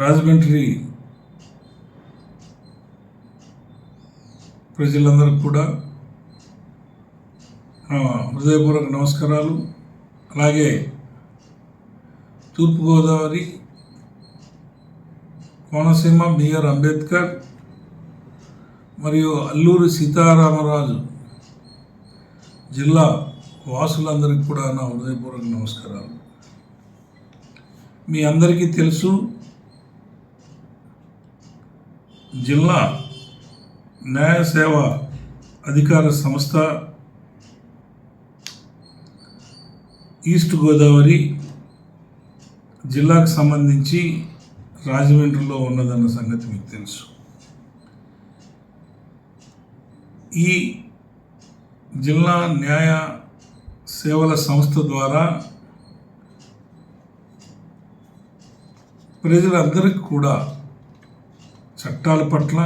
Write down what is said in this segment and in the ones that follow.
రాజమండ్రి ప్రజలందరికీ కూడా హృదయపూర్వక నమస్కారాలు. అలాగే తూర్పుగోదావరి కోనసీమ బిఆర్ అంబేద్కర్ మరియు అల్లూరి సీతారామరాజు జిల్లా వాసులందరికీ కూడా నా హృదయపూర్వక నమస్కారాలు. మీ అందరికీ తెలుసు జిల్లా న్యాయ సేవ అధికార సంస్థ ఈస్ట్ గోదావరి జిల్లాకు సంబంధించి రాజమండ్రిలో ఉన్నదన్న సంగతి మీకు తెలుసు. ఈ జిల్లా న్యాయ సేవల సంస్థ ద్వారా ప్రజలందరికీ కూడా చట్టాల పట్ల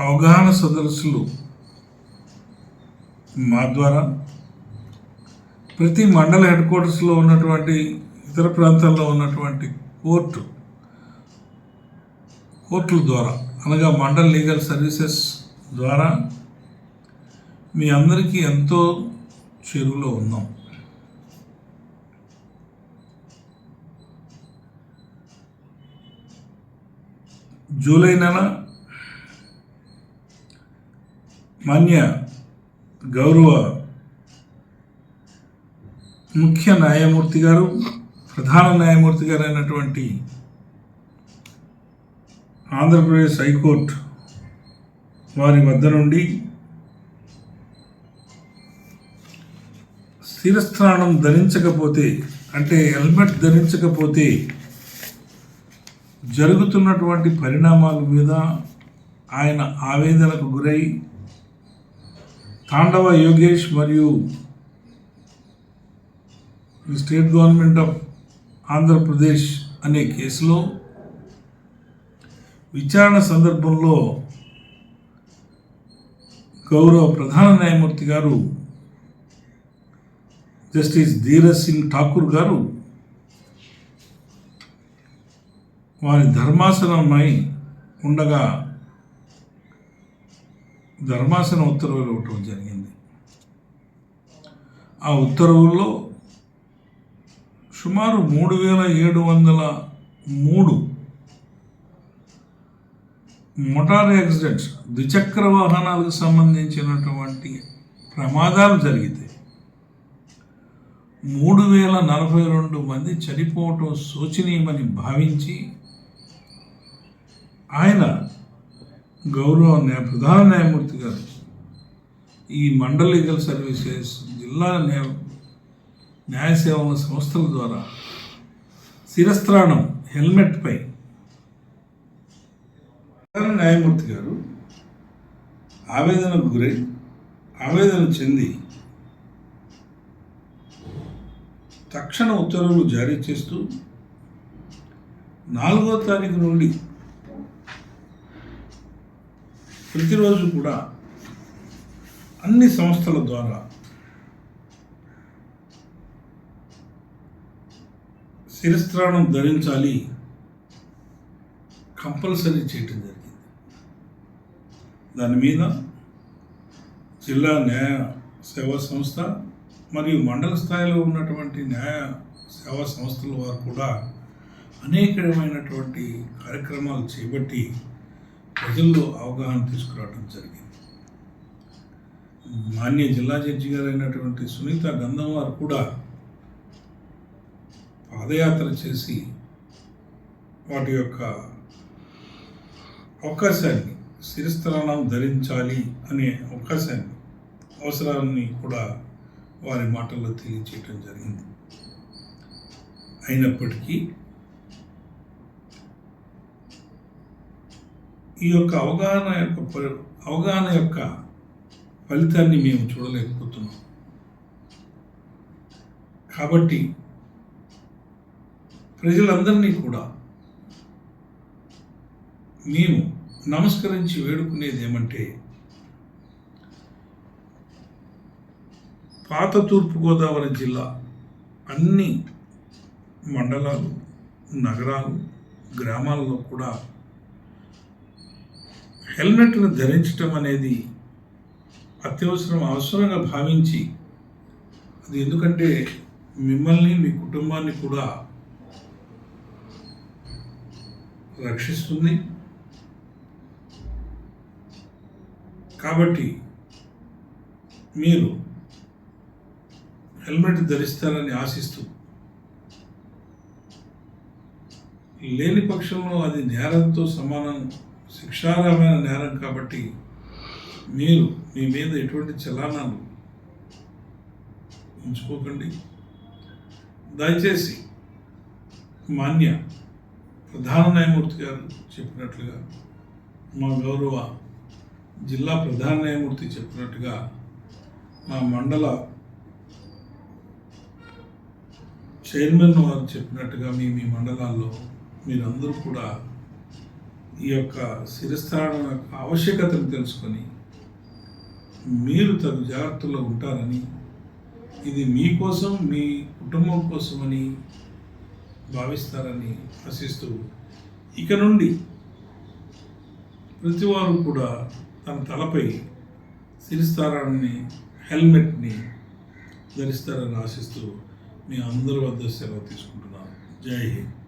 అవగాహన సదస్సులు మా ద్వారా ప్రతి మండల హెడ్ క్వార్టర్స్లో ఉన్నటువంటి ఇతర ప్రాంతాల్లో ఉన్నటువంటి కోర్టు కోర్టుల ద్వారా అనగా మండల్ లీగల్ సర్వీసెస్ ద్వారా మీ అందరికీ ఎంతో చెరువులో ఉన్నాం. జూలై నెల మాన్య గౌరవ ముఖ్య న్యాయమూర్తి గారు ప్రధాన న్యాయమూర్తి గారు అయినటువంటి ఆంధ్రప్రదేశ్ హైకోర్టు వారి వద్ద నుండి శిరస్త్రాణం ధరించకపోతే అంటే హెల్మెట్ ధరించకపోతే జరుగుతున్నటువంటి పరిణామాల మీద ఆయన ఆవేదనకు గురై తాండవ యోగేష్ మరియు స్టేట్ గవర్నమెంట్ ఆఫ్ ఆంధ్రప్రదేశ్ అనే కేసులో విచారణ సందర్భంలో గౌరవ ప్రధాన న్యాయమూర్తి గారు జస్టిస్ ధీరజ్ సింగ్ ఠాకూర్ గారు వారి ధర్మాసనమై ఉండగా ధర్మాసన ఉత్తర్వులు ఇవ్వటం జరిగింది. ఆ ఉత్తర్వుల్లో సుమారు మూడు వేల ఏడు వందల మూడు మోటార్ యాక్సిడెంట్స్ ద్విచక్ర వాహనాలకు సంబంధించినటువంటి ప్రమాదాలు జరిగితే మూడు వేల నలభై రెండు మంది చనిపోవటం శోచనీయమని భావించి ఆయన గౌరవ న్యాయ ప్రధాన న్యాయమూర్తి గారు ఈ మండల్ లీగల్ సర్వీసెస్ జిల్లా న్యాయ న్యాయ సేవల సంస్థల ద్వారా శిరస్త్రాణం హెల్మెట్పై ప్రధాన న్యాయమూర్తి గారు ఆవేదనకు గురై ఆవేదన చెంది తక్షణ ఉత్తర్వులు జారీ చేస్తూ నాలుగో తారీఖు నుండి ప్రతిరోజు కూడా అన్ని సంస్థల ద్వారా శిరస్త్రాణం ధరించాలి కంపల్సరీ చేయటం జరిగింది. దాని మీద జిల్లా న్యాయ సేవా సంస్థ మరియు మండల స్థాయిలో ఉన్నటువంటి న్యాయ సేవా సంస్థల వారు కూడా అనేకమైనటువంటి కార్యక్రమాలు చేపట్టి ప్రజల్లో అవగాహన తీసుకురావడం జరిగింది. మాన్య జిల్లా జడ్జి గారైనటువంటి సునీత గంధం వారు కూడా పాదయాత్ర చేసి వాటి యొక్క అవకాశాన్ని శిరస్థలానం ధరించాలి అనే అవకాశాన్ని అవసరాన్ని కూడా వారి మాటల్లో తెలియచేయటం జరిగింది. అయినప్పటికీ ఈ యొక్క అవగాహన యొక్క ప- అవగాహన యొక్క ఫలితాన్ని మేము చూడలేకపోతున్నాం. కాబట్టి ప్రజలందరినీ కూడా మేము నమస్కరించి వేడుకునేది ఏమంటే పాత తూర్పుగోదావరి జిల్లా అన్ని మండలాలు నగరాలు గ్రామాల్లో కూడా హెల్మెట్ను ధరించటం అనేది అత్యవసరం అవసరంగా భావించి అది ఎందుకంటే మిమ్మల్ని మీ కుటుంబాన్ని కూడా రక్షిస్తుంది. కాబట్టి మీరు హెల్మెట్ ధరిస్తారని ఆశిస్తూ లేని పక్షంలో అది నేరంతో సమానం శిక్షార్హమైన నేరం కాబట్టి మీరు మీ మీద ఎటువంటి చలానాలు ఉంచుకోకండి. దయచేసి మాన్య ప్రధాన న్యాయమూర్తి గారు చెప్పినట్లుగా మా గౌరవ జిల్లా ప్రధాన న్యాయమూర్తి చెప్పినట్టుగా మా మండల చైర్మన్ వారు చెప్పినట్టుగా మీ మీ మండలాల్లో మీరందరూ కూడా ఈ యొక్క శిరస్థానం యొక్క ఆవశ్యకతను తెలుసుకొని మీరు తగు జాగ్రత్తలో ఉంటారని ఇది మీకోసం మీ కుటుంబం కోసమని భావిస్తారని ఆశిస్తూ ఇక నుండి ప్రతివారు కూడా తన తలపై శిరస్థానాన్ని హెల్మెట్ని ధరిస్తారని ఆశిస్తూ మీ అందరి వద్ద సెలవు తీసుకుంటున్నాను. జై హింద్.